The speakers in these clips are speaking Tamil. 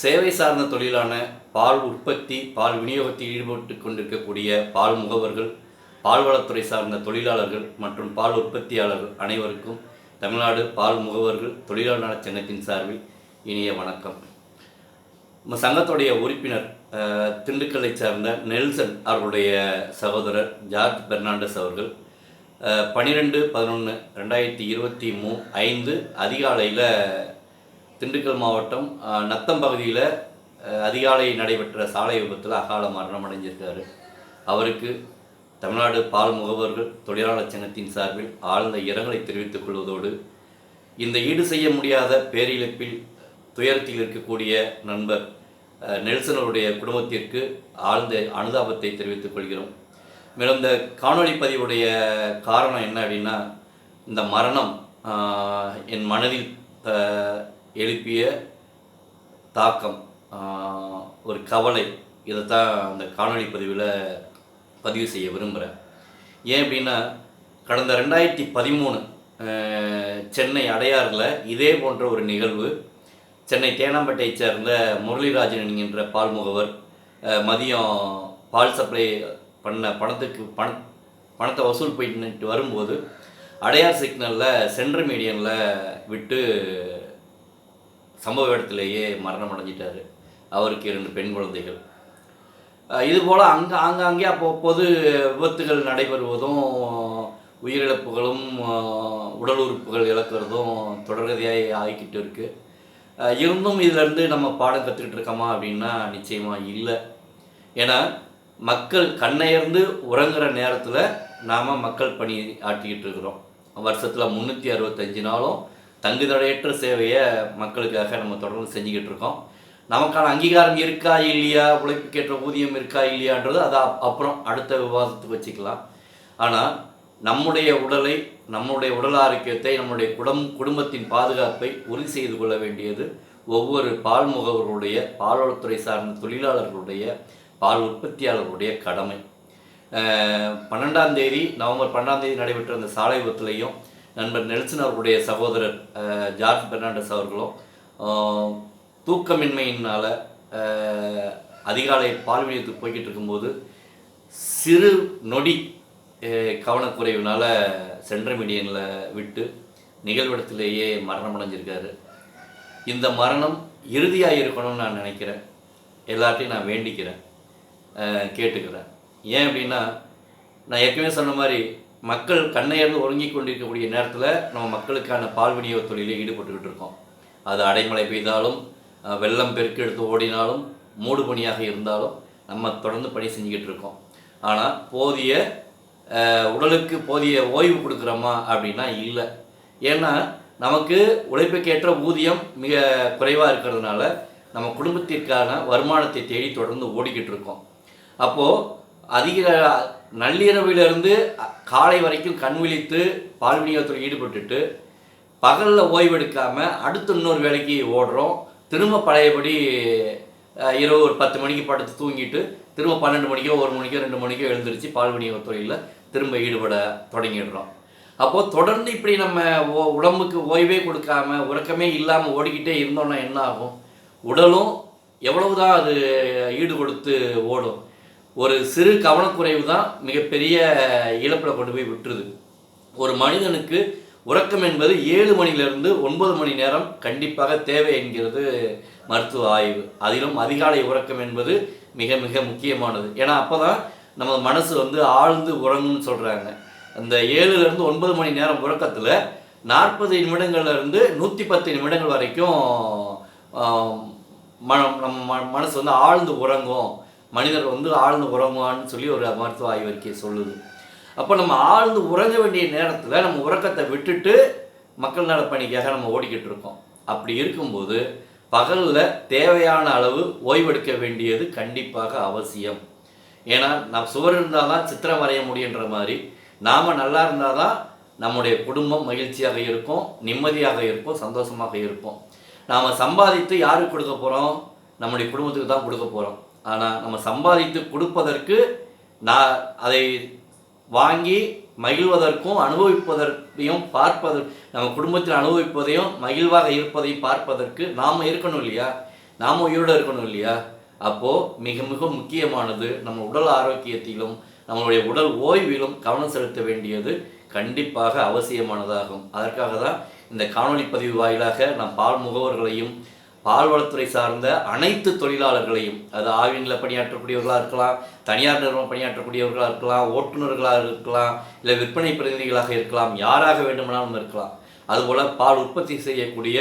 சேவை சார்ந்த தொழிலான பால் உற்பத்தி பால் விநியோகத்தில் ஈடுபட்டு கொண்டிருக்கக்கூடிய பால் முகவர்கள் பால்வளத்துறை சார்ந்த தொழிலாளர்கள் மற்றும் பால் உற்பத்தியாளர்கள் அனைவருக்கும் தமிழ்நாடு பால் முகவர்கள் தொழிலாளர் நலச் சங்கத்தின் சார்பில் இனிய வணக்கம். நம்ம சங்கத்துடைய உறுப்பினர் திண்டுக்கல்லை சார்ந்த நெல்சன் அவர்களுடைய சகோதரர் ஜார்ஜ் பெர்னாண்டஸ் அவர்கள் பன்னிரெண்டு பதினொன்று ரெண்டாயிரத்தி இருபத்தி மூ ஐந்து அதிகாலையில் திண்டுக்கல் மாவட்டம் நத்தம் பகுதியில் அதிகாலை நடைபெற்ற சாலை விபத்தில் அகால மரணம் அடைஞ்சிருக்காரு அவருக்கு தமிழ்நாடு பால் முகவர்கள் தொழிலாளர் சங்கத்தின் சார்பில் ஆழ்ந்த இரங்கலை தெரிவித்துக் கொள்வதோடு இந்த ஈடு செய்ய முடியாத பேரிழப்பில் துயரத்தில் இருக்கக்கூடிய நண்பர் நெல்சனருடைய குடும்பத்திற்கு ஆழ்ந்த அனுதாபத்தை தெரிவித்துக் கொள்கிறோம். மேலும் இந்த காணொளி பதிவுடைய காரணம் என்ன அப்படின்னா இந்த மரணம் என் மனதில் எழுப்பிய தாக்கம் ஒரு கவலை இதை தான் அந்த காணொளி பதிவில் பதிவு செய்ய விரும்புகிறேன் ஏன் அப்படின்னா கடந்த ரெண்டாயிரத்தி பதிமூணு சென்னை அடையாறில் இதே போன்ற ஒரு நிகழ்வு சென்னை தேனாம்பேட்டையை சேர்ந்த முரளிராஜன் என்கின்ற பால் முகவர் மதியம் பால் சப்ளை பண்ண பணத்துக்கு பண பணத்தை வசூல் பண்ணிட்டு வரும்போது அடையார் சிக்னலில் சென்ட்ரல் மீடியனில் விட்டு சம்பவ இடத்திலேயே மரணம் அடைஞ்சிட்டார் அவருக்கு இரண்டு பெண் குழந்தைகள். இதுபோல் இது போல் அங்கே ஆங்காங்கே அப்போ பொது விபத்துகள் நடைபெறுவதும் உயிரிழப்புகளும் உடல் உறுப்புகள் இழக்கிறதும் தொடர்கதையாக ஆகிக்கிட்டு இருக்குது இருந்தும் இதிலேருந்து நம்ம பாடம் கற்றுக்கிட்டு இருக்கோமா அப்படின்னா நிச்சயமாக இல்லை. ஏன்னா மக்கள் கண்ணையர்ந்து உறங்குற நேரத்தில் நாம் மக்கள் பணி ஆட்டிக்கிட்டு இருக்கிறோம். வருஷத்தில் முந்நூற்றி அறுபத்தஞ்சு நாளும் தங்குதடையற்ற சேவையை மக்களுக்காக நம்ம தொடர்ந்து செஞ்சுக்கிட்டு இருக்கோம். நமக்கான அங்கீகாரம் இருக்கா இல்லையா? உழைப்புக்கேற்ற ஊதியம் இருக்கா இல்லையான்றது அது அப்புறம் அடுத்த விவாதத்துக்கு வச்சுக்கலாம். ஆனால் நம்முடைய உடலை நம்முடைய உடல் ஆரோக்கியத்தை நம்முடைய குடம் குடும்பத்தின் பாதுகாப்பை உறுதி செய்து கொள்ள வேண்டியது ஒவ்வொரு பால் முகவர்களுடைய பால்வளத்துறை சார்ந்த தொழிலாளர்களுடைய பால் உற்பத்தியாளர்களுடைய கடமை. பன்னெண்டாம் தேதி நவம்பர் பன்னெண்டாம் தேதி நடைபெற்ற அந்த சாலை விபத்துலையும் நண்பர் நெல்சன் அவர்களுடைய சகோதரர் ஜார்ஜ் பெர்னாண்டஸ் அவர்களும் தூக்கமின்மையினால் அதிகாலை பால் விநியோகத்துக்கு போய்கிட்டு இருக்கும்போது சிறு நொடி கவனக்குறைவினால் சென்ட்ரல் மீடியனில் விட்டு நிகழ்விடத்திலேயே மரணம் அடைஞ்சிருக்காரு இந்த மரணம் இறுதியாக இருக்கணும்னு நான் நினைக்கிறேன். எல்லாத்தையும் நான் வேண்டிக்கிறேன். கேட்டுக்கிறேன். ஏன் அப்படின்னா நான் ஏற்கனவே சொன்ன மாதிரி மக்கள் கண்ணையர்ந்து ஒருங்கி கொண்டிருக்கக்கூடிய நேரத்தில் நம்ம மக்களுக்கான பால் விநியோக தொழிலில் ஈடுபட்டுக்கிட்டு இருக்கோம். அது அடைமழை பெய்தாலும் வெள்ளம் பெருக்கெடுத்து ஓடினாலும் மூடு பணியாக இருந்தாலும் நம்ம தொடர்ந்து பணி செஞ்சுக்கிட்டு இருக்கோம். ஆனால் போதிய உடலுக்கு போதிய ஓய்வு கொடுக்குறோமா அப்படின்னா இல்லை. ஏன்னா நமக்கு உழைப்புக்கேற்ற ஊதியம் மிக குறைவாக இருக்கிறதுனால நம்ம குடும்பத்திற்கான வருமானத்தை தேடி தொடர்ந்து ஓடிக்கிட்டு இருக்கோம். அப்போது அதிக நள்ளிரவிலிருந்து காலை வரைக்கும் கண் விழித்து பால் விநியோகத்தில் ஈடுபட்டுட்டு பகலில் ஓய்வெடுக்காமல் அடுத்து இன்னொரு வேலைக்கு ஓடுறோம். திரும்ப பழையபடி இரவு ஒரு பத்து மணிக்கு படுத்து தூங்கிட்டு திரும்ப பன்னெண்டு மணிக்கோ ஒரு மணிக்கோ ரெண்டு மணிக்கோ எழுந்திரிச்சு பால் விநியோக தொழிலில் திரும்ப ஈடுபட தொடங்கிடுறோம். அப்போது தொடர்ந்து இப்படி நம்ம ஓ உடம்புக்கு ஓய்வே கொடுக்காம உறக்கமே இல்லாமல் ஓடிக்கிட்டே இருந்தோன்னா என்ன ஆகும்? உடலும் எவ்வளவுதான் அது ஈடு கொடுத்து ஓடும். ஒரு சிறு கவனக்குறைவு தான் மிகப்பெரிய இழப்பில் கொண்டு போய் விட்டுருது. ஒரு மனிதனுக்கு உறக்கம் என்பது ஏழு மணிலிருந்து ஒன்பது மணி நேரம் கண்டிப்பாக தேவை என்கிறது மருத்துவ ஆய்வு. அதிலும் அதிகாலை உறக்கம் என்பது மிக மிக முக்கியமானது. ஏன்னா அப்போ தான் நம்ம மனசு வந்து ஆழ்ந்து உறங்கும்னு சொல்கிறாங்க அந்த ஏழுலேருந்து ஒன்பது மணி நேரம் உறக்கத்தில் நாற்பது நிமிடங்கள்ல இருந்து நூற்றி பத்து நிமிடங்கள் வரைக்கும் மனம் நம்ம ம- மனசு வந்து ஆழ்ந்து உறங்கும். மனிதர் வந்து ஆழ்ந்து உறங்குவான்னு சொல்லி ஒரு மருத்துவ ஆய்வறிக்கை சொல்லுது. அப்போ நம்ம ஆழ்ந்து உறங்க வேண்டிய நேரத்தில் நம்ம உறக்கத்தை விட்டுட்டு மக்கள் நலப்பணிக்காக நம்ம ஓடிக்கிட்டு இருக்கோம். அப்படி இருக்கும்போது பகலில் தேவையான அளவு ஓய்வெடுக்க வேண்டியது கண்டிப்பாக அவசியம். ஏன்னா நாம் சுவர் இருந்தால் தான் சித்திரம் வரைய முடியுன்ற மாதிரி நாம் நல்லா இருந்தால் தான் நம்முடைய குடும்பம் மகிழ்ச்சியாக இருக்கும் நிம்மதியாக இருக்கும் சந்தோஷமாக இருப்போம் நாம் சம்பாதித்து யாருக்கு கொடுக்க போகிறோம் நம்முடைய குடும்பத்துக்கு தான் கொடுக்க போகிறோம் ஆனால் நம்ம சம்பாதித்து கொடுப்பதற்கு நான் அதை வாங்கி மகிழ்வதற்கும் அனுபவிப்பதற்கையும் பார்ப்பதற்கு நம்ம குடும்பத்தில் அனுபவிப்பதையும் மகிழ்வாக இருப்பதையும் பார்ப்பதற்கு நாம் இருக்கணும் இல்லையா? நாம் உயிரோடு இருக்கணும் இல்லையா? அப்போது மிக மிக முக்கியமானது நம்ம உடல் ஆரோக்கியத்திலும் நம்மளுடைய உடல் ஓய்விலும் கவனம் செலுத்த வேண்டியது கண்டிப்பாக அவசியமானதாகும். அதற்காக தான் இந்த காணொளி பதிவு வாயிலாக நாம் பால் முகவர்களையும் பால்வளத்துறை சார்ந்த அனைத்து தொழிலாளர்களையும் அது ஆவினில் பணியாற்றக்கூடியவர்களாக இருக்கலாம் தனியார் நிறுவனம் பணியாற்றக்கூடியவர்களாக இருக்கலாம் ஓட்டுநர்களாக இருக்கலாம் இல்லை விற்பனை பிரதிநிதிகளாக இருக்கலாம் யாராக வேண்டுமானாலும் இருக்கலாம். அதுபோல் பால் உற்பத்தி செய்யக்கூடிய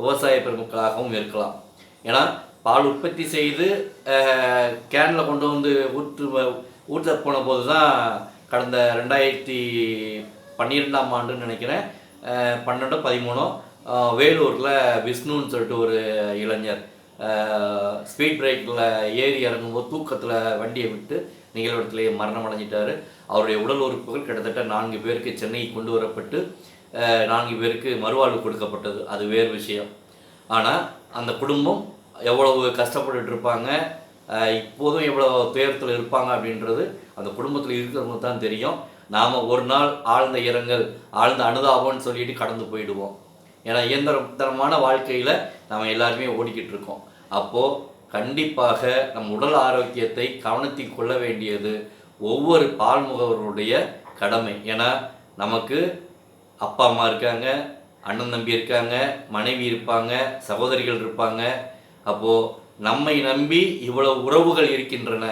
விவசாய பெருமக்களாகவும் இருக்கலாம். ஏன்னா பால் உற்பத்தி செய்து கேனில் கொண்டு வந்து ஊற்று ஊற்ற போன போது தான் கடந்த ரெண்டாயிரத்தி பன்னிரெண்டாம் ஆண்டுன்னு நினைக்கிறேன். பன்னெண்டோ பதிமூணோ வேலூரில் விஷ்ணுன்னு சொல்லிட்டு ஒரு இளைஞர் ஸ்பீட் பிரேக்கில் ஏறி இறங்கும்போது தூக்கத்தில் வண்டியை விட்டு நிகழ்விடத்திலேயே மரணம் அடைஞ்சிட்டார். அவருடைய உடல் உறுப்புகள் கிட்டத்தட்ட நான்கு பேருக்கு சென்னைக்கு கொண்டு வரப்பட்டு நான்கு பேருக்கு மறுவாழ்வு கொடுக்கப்பட்டது. அது வேறு விஷயம். ஆனால் அந்த குடும்பம் எவ்வளவு கஷ்டப்பட்டுட்டு இருப்பாங்க இப்போதும் எவ்வளோ துயரத்தில் இருப்பாங்க அப்படின்றது அந்த குடும்பத்தில் இருக்கிறவங்க தான் தெரியும். நாம் ஒரு நாள் ஆழ்ந்த இரங்கல் ஆழ்ந்த அனுதாபம்னு சொல்லிட்டு கடந்து போயிடுவோம். ஏன்னா இயந்திரத்தனமான வாழ்க்கையில் நம்ம எல்லாருமே ஓடிக்கிட்டு இருக்கோம். அப்போது கண்டிப்பாக நம் உடல் ஆரோக்கியத்தை கவனத்தில் கொள்ள வேண்டியது ஒவ்வொரு பால் முகவருடைய கடமை. ஏன்னா நமக்கு அப்பா அம்மா இருக்காங்க அண்ணன் தம்பி இருக்காங்க மனைவி இருப்பாங்க சகோதரிகள் இருப்பாங்க. அப்போது நம்மை நம்பி இவ்வளவு உறவுகள் இருக்கின்றன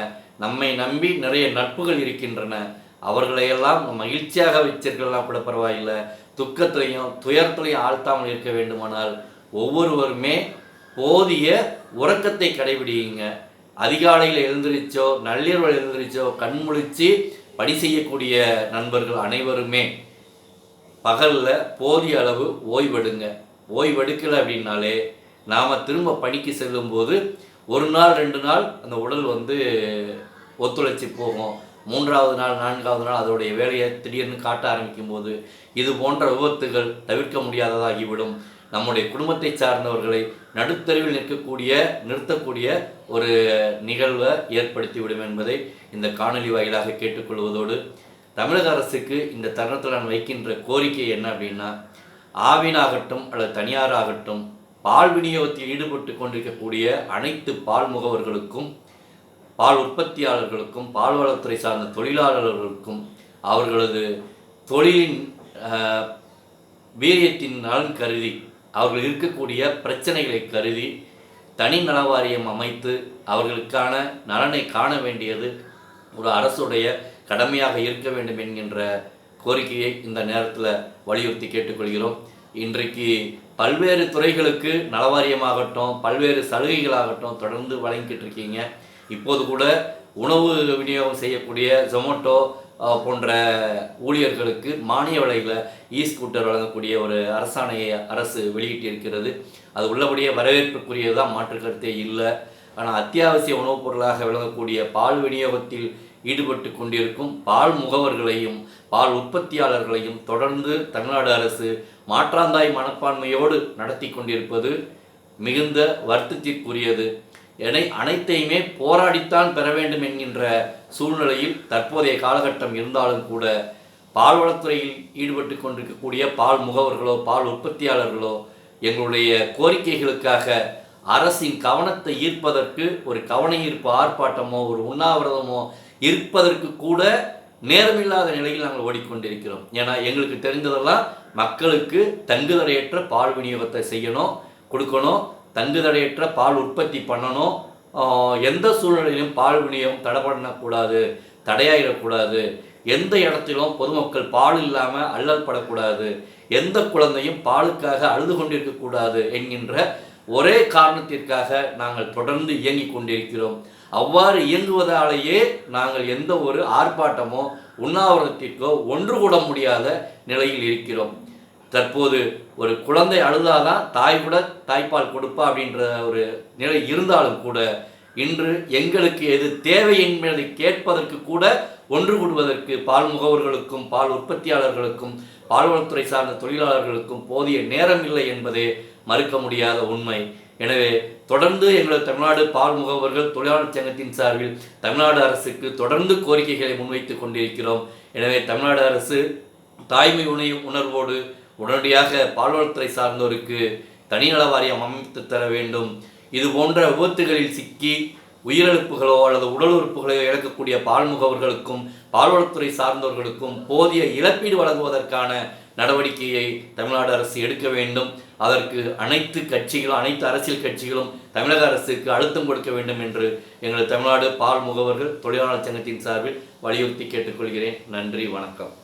நம்மை நம்பி நிறைய நட்புகள் இருக்கின்றன. அவர்களையெல்லாம் மகிழ்ச்சியாக வச்சிருக்கலாம் கூட பரவாயில்லை. துக்கத்திலையும் துயரத்திலையும் ஆழ்த்தாமல் இருக்க வேண்டுமானால் ஒவ்வொருவருமே போதிய உறக்கத்தை கடைபிடிங்க அதிகாலையில் எழுந்திரிச்சோ நள்ளிரவில் எழுந்திரிச்சோ கண்முழிச்சு பணி செய்யக்கூடிய நண்பர்கள் அனைவருமே பகலில் போதிய அளவு ஓய்வெடுங்க. ஓய்வெடுக்கலை அப்படின்னாலே நாம் திரும்ப பணிக்கு செல்லும்போது ஒரு நாள் ரெண்டு நாள் அந்த உடல் வந்து ஒத்துழைச்சி போகும். மூன்றாவது நாள் நான்காவது நாள் அதோடைய வேலையை திடீர்னு காட்ட ஆரம்பிக்கும் போது இது போன்ற விபத்துகள் தவிர்க்க முடியாததாகிவிடும். நம்முடைய குடும்பத்தை சார்ந்தவர்களை நடுத்தருவில் நிற்கக்கூடிய நிறுத்தக்கூடிய ஒரு நிகழ்வை ஏற்படுத்திவிடும் என்பதை இந்த காணொலி வாயிலாக கேட்டுக்கொள்வதோடு தமிழக அரசுக்கு இந்த தருணத்தில் நான் வைக்கின்ற கோரிக்கை என்ன அப்படின்னா ஆவினாகட்டும் அல்லது தனியாராகட்டும் பால் விநியோகத்தில் ஈடுபட்டு கொண்டிருக்கக்கூடிய அனைத்து பால் முகவர்களுக்கும் பால் உற்பத்தியாளர்களுக்கும் பால்வளத்துறை சார்ந்த தொழிலாளர்களுக்கும் அவர்களது தொழிலின் வீரியத்தின் நலன் கருதி அவர்கள் இருக்கக்கூடிய பிரச்சனைகளை கருதி தனி நலவாரியம் அமைத்து அவர்களுக்கான நலனை காண வேண்டியது ஒரு அரசுடைய கடமையாக இருக்க வேண்டும் என்கின்ற கோரிக்கையை இந்த நேரத்தில் வலியுறுத்தி கேட்டுக்கொள்கிறோம். இன்றைக்கு பல்வேறு துறைகளுக்கு நலவாரியமாகட்டும் பல்வேறு சலுகைகளாகட்டும் தொடர்ந்து வழங்கிட்டு இருக்கீங்க. இப்போது கூட உணவு விநியோகம் செய்யக்கூடிய ஜொமேட்டோ போன்ற ஊழியர்களுக்கு மானிய விலையில் இ ஸ்கூட்டர் வழங்கக்கூடிய ஒரு அரசாணையை அரசு வெளியிட்டிருக்கிறது அது உள்ளபடியே வரவேற்புக்குரியதுதான் மாற்று கருத்தே இல்லை. ஆனால் அத்தியாவசிய உணவுப் பொருளாக விளங்கக்கூடிய பால் விநியோகத்தில் ஈடுபட்டு கொண்டிருக்கும் பால் முகவர்களையும் பால் உற்பத்தியாளர்களையும் தொடர்ந்து தமிழ்நாடு அரசு மாற்றாந்தாய் மனப்பான்மையோடு நடத்தி கொண்டிருப்பது மிகுந்த வருத்தத்திற்குரியது. என அனைத்தையுமே போராடித்தான் பெற வேண்டும் என்கின்ற சூழ்நிலையில் தற்போதைய காலகட்டம் இருந்தாலும் கூட பால்வளத்துறையில் ஈடுபட்டு கொண்டிருக்கக்கூடிய பால் முகவர்களோ பால் உற்பத்தியாளர்களோ எங்களுடைய கோரிக்கைகளுக்காக அரசின் கவனத்தை ஈர்ப்பதற்கு ஒரு கவன ஈர்ப்பு ஆர்ப்பாட்டமோ ஒரு உண்ணாவிரதமோ இருப்பதற்கு கூட நேரமில்லாத நிலையில் நாங்கள் ஓடிக்கொண்டிருக்கிறோம். ஏன்னா எங்களுக்கு தெரிந்ததெல்லாம் மக்களுக்கு தங்குதடையற்ற பால் விநியோகத்தை செய்யணும் கொடுக்கணும். தங்குதடையற்ற பால் உற்பத்தி பண்ணணும். எந்த சூழ்நிலையிலும் பால் விநியோகம் தடை பண்ணக்கூடாது தடையாயிடக்கூடாது. எந்த இடத்திலும் பொதுமக்கள் பால் இல்லாமல் அல்லல் படக்கூடாது எந்த குழந்தையும் பாலுக்காக அழுது கொண்டிருக்கக்கூடாது என்கின்ற ஒரே காரணத்திற்காக நாங்கள் தொடர்ந்து இயங்கிக் கொண்டிருக்கிறோம். அவ்வாறு இயங்குவதாலேயே நாங்கள் எந்த ஒரு ஆர்ப்பாட்டமோ உண்ணாவிரதத்திற்கோ ஒன்று கூட முடியாத நிலையில் இருக்கிறோம். தற்போது ஒரு குழந்தை அழுதாதான் தாய் கூட தாய்ப்பால் கொடுப்பா அப்படின்ற ஒரு நிலை இருந்தாலும் கூட இன்று எங்களுக்கு எது தேவை என்பதை கேட்பதற்கு கூட ஒன்று கூடுவதற்கு பால் முகவர்களுக்கும் பால் உற்பத்தியாளர்களுக்கும் பால்வளத்துறை சார்ந்த தொழிலாளர்களுக்கும் போதிய நேரம் இல்லை என்பதே மறுக்க முடியாத உண்மை. எனவே தொடர்ந்து எங்களது தமிழ்நாடு பால் முகவர்கள் தொழிலாளர் சங்கத்தின் சார்பில் தமிழ்நாடு அரசுக்கு தொடர்ந்து கோரிக்கைகளை முன்வைத்துக் கொண்டிருக்கிறோம். எனவே தமிழ்நாடு அரசு தாய்மை உணவு உணர்வோடு உடனடியாக பால்வளத்துறை சார்ந்தோருக்கு தனிநல வாரியம் அமைத்து தர வேண்டும். இது போன்ற விபத்துகளில் சிக்கி உயிரிழப்புகளோ அல்லது உடல் உறுப்புகளோ இழக்கக்கூடிய பால் முகவர்களுக்கும் பால்வளத்துறை சார்ந்தவர்களுக்கும் போதிய இழப்பீடு வழங்குவதற்கான நடவடிக்கையை தமிழ்நாடு அரசு எடுக்க வேண்டும். அதற்கு அனைத்து கட்சிகளும் அனைத்து அரசியல் கட்சிகளும் தமிழக அரசுக்கு அழுத்தம் கொடுக்க வேண்டும் என்று எங்களது தமிழ்நாடு பால் முகவர்கள் தொழிலாளர் சங்கத்தின் சார்பில் வலியுறுத்தி கேட்டுக்கொள்கிறேன். நன்றி வணக்கம்.